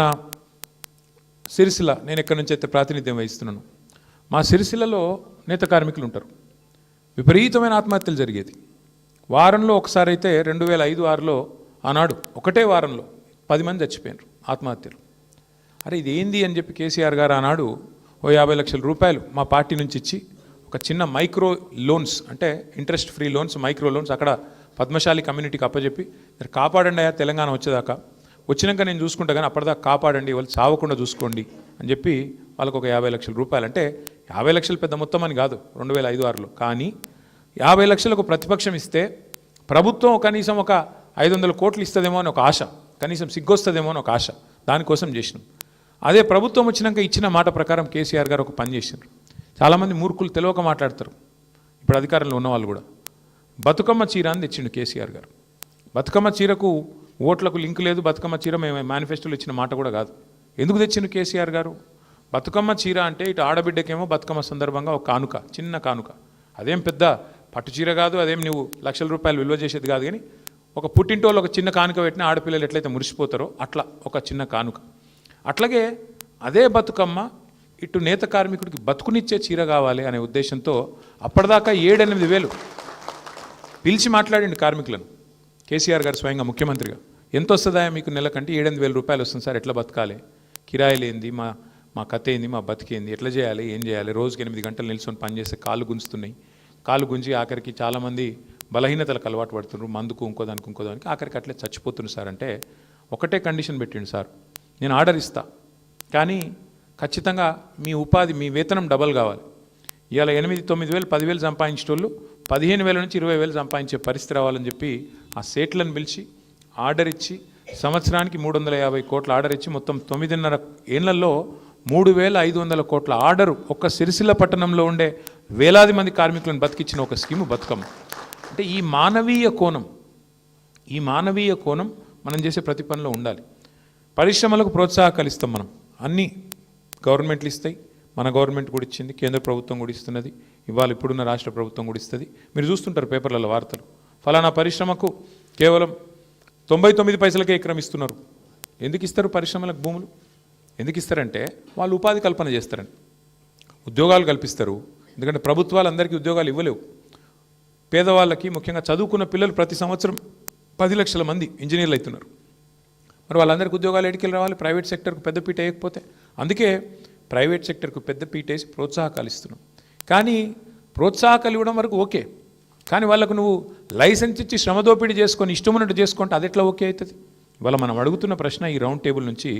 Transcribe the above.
నా సిరిసిల నేను ఎక్కడి నుంచి అయితే ప్రాతినిధ్యం వహిస్తున్నాను మా సిరిసిలలో నేత కార్మికులు ఉంటారు. విపరీతమైన ఆత్మహత్యలు జరిగేది. వారంలో ఒకసారి అయితే రెండు వేల ఐదు ఆరులో ఆనాడు ఒకటే వారంలో పది మంది చచ్చిపోయినారు ఆత్మహత్యలు. అరే ఇది ఏంది అని చెప్పి కేసీఆర్ గారు ఆనాడు ఓ యాభై లక్షల రూపాయలు మా పార్టీ నుంచి ఇచ్చి ఒక చిన్న మైక్రో లోన్స్ అంటే interest free loans micro loans అక్కడ పద్మశాలి కమ్యూనిటీకి అప్పచెప్పి మీరు కాపాడండి అయ్యా తెలంగాణ వచ్చేదాకా వచ్చినాక నేను చూసుకుంటా కానీ అప్పటిదాకా కాపాడండి వాళ్ళు చావకుండా చూసుకోండి అని చెప్పి వాళ్ళకు ఒక యాభై లక్షల రూపాయలు. అంటే యాభై లక్షలు పెద్ద మొత్తం అని కాదు రెండు వేల ఐదు ఆరులో. కానీ యాభై లక్షలకు ప్రతిపక్షం ఇస్తే ప్రభుత్వం కనీసం ఒక ఐదు వందల కోట్లు ఇస్తుందేమో అని ఒక ఆశ కనీసం సిగ్గొస్తుందేమో అని ఒక ఆశ దానికోసం చేసినాం. అదే ప్రభుత్వం వచ్చినాక ఇచ్చిన మాట ప్రకారం కేసీఆర్ గారు ఒక పని చేసినారు. చాలామంది మూర్ఖులు తెలియక మాట్లాడతారు ఇప్పుడు అధికారంలో ఉన్న వాళ్ళు కూడా. బతుకమ్మ చీర అని తెచ్చిండు కేసీఆర్ గారు. బతుకమ్మ చీరకు ఓట్లకు లింక్ లేదు బతుకమ్మ చీర మేము మేనిఫెస్టోలో ఇచ్చిన మాట కూడా కాదు. ఎందుకు తెచ్చిండు కేసీఆర్ గారు? బతుకమ్మ చీర అంటే ఇటు ఆడబిడ్డకేమో బతుకమ్మ సందర్భంగా ఒక కానుక చిన్న కానుక. అదేం పెద్ద పట్టు చీర కాదు అదేం నువ్వు లక్షల రూపాయలు విలువ చేసేది కాదు కానీ ఒక పుట్టింటోళ్ళు ఒక చిన్న కానుక పెట్టిన ఆడపిల్లలు ఎట్లయితే మురిసిపోతారో అట్లా ఒక చిన్న కానుక. అట్లాగే అదే బతుకమ్మ ఇటు నేత కార్మికుడికి బతుకునిచ్చే చీర కావాలి అనే ఉద్దేశంతో అప్పటిదాకా ఏడెనిమిది వేలు పిలిచి మాట్లాడిండు కార్మికులను. కేసీఆర్ గారు స్వయంగా ముఖ్యమంత్రిగా. ఎంత వస్తుందా మీకు నెలకంటే ఏడెనిమిది వేల రూపాయలు వస్తుంది సార్ ఎట్లా బతకాలి? కిరాయిలు ఏంది మా మా కథ ఏంది మా బతికేంది ఎట్లా చేయాలి ఏం చేయాలి? రోజుకి ఎనిమిది గంటలు నిల్చొని పనిచేస్తే కాళ్ళు గుంజుతున్నాయి. కాళ్ళు గుంజి ఆఖరికి చాలామంది బలహీనతలకు అలవాటు పడుతున్నారు. మందుకు ఇంకోదానికి ఇంకోదానికి ఆఖరికి అట్లే చచ్చిపోతున్నారు సార్. అంటే ఒకటే కండిషన్ పెట్టిండు సార్. నేను ఆర్డర్ ఇస్తా. కానీ ఖచ్చితంగా మీ ఉపాధి మీ వేతనం డబల్ కావాలి. ఇవాళ ఎనిమిది తొమ్మిది వేలు పదివేలు సంపాదించేటోళ్ళు పదిహేను వేల నుంచి ఇరవై వేలు సంపాదించే పరిస్థితి రావాలని చెప్పి ఆ సేట్లను పిలిచి ఆర్డర్ ఇచ్చి సంవత్సరానికి మూడు వందల యాభై కోట్ల ఆర్డర్ ఇచ్చి మొత్తం తొమ్మిదిన్నర ఏళ్ళలో మూడు వేల ఐదు వందల కోట్ల ఆర్డర్ ఒక్క సిరిసిల్ల పట్టణంలో ఉండే వేలాది మంది కార్మికులను బతికిచ్చిన ఒక స్కీము బతుకమ్మ. అంటే ఈ మానవీయ కోణం ఈ మానవీయ కోణం మనం చేసే ప్రతి పనిలో ఉండాలి. పరిశ్రమలకు ప్రోత్సాహకాలు ఇస్తాం మనం. అన్నీ గవర్నమెంట్లు ఇస్తాయి. మన గవర్నమెంట్ కూడా ఇచ్చింది కేంద్ర ప్రభుత్వం కూడా ఇస్తున్నది ఇవాళ ఇప్పుడున్న రాష్ట్ర ప్రభుత్వం కూడా ఇస్తుంది. మీరు చూస్తుంటారు పేపర్లలో వార్తలు. ఫలానా పరిశ్రమకు కేవలం తొంభై తొమ్మిది పైసలకే ఎకరం ఇస్తున్నారు. ఎందుకు ఇస్తారు పరిశ్రమలకు భూములు? ఎందుకు ఇస్తారంటే వాళ్ళు ఉపాధి కల్పన చేస్తారని. ఉద్యోగాలు కల్పిస్తారు. ఎందుకంటే ప్రభుత్వాలు అందరికీ ఉద్యోగాలు ఇవ్వలేవు. పేదవాళ్ళకి ముఖ్యంగా చదువుకున్న పిల్లలు ప్రతి సంవత్సరం పది లక్షల మంది ఇంజనీర్లు అవుతున్నారు. మరి వాళ్ళందరికీ ఉద్యోగాలు ఎడికెళ్ళి రావాలి ప్రైవేట్ సెక్టర్కు పెద్దపీట వేయకపోతే? అందుకే ప్రైవేట్ సెక్టర్కు పెద్దపీట వేసి ప్రోత్సాహకాలు ఇస్తున్నాం. కానీ ప్రోత్సాహకాలు ఇవ్వడం వరకు ఓకే. కానీ వాళ్ళకు నువ్వు లైసెన్స్ ఇచ్చి శ్రమ దోపిడీ చేసుకొని ఇష్టమున్నట్టు చేసుకుంటే అది ఎట్లా ఓకే అవుతుంది? ఇవాళ మనం అడుగుతున్న ప్రశ్న ఈ రౌండ్ టేబుల్ నుంచి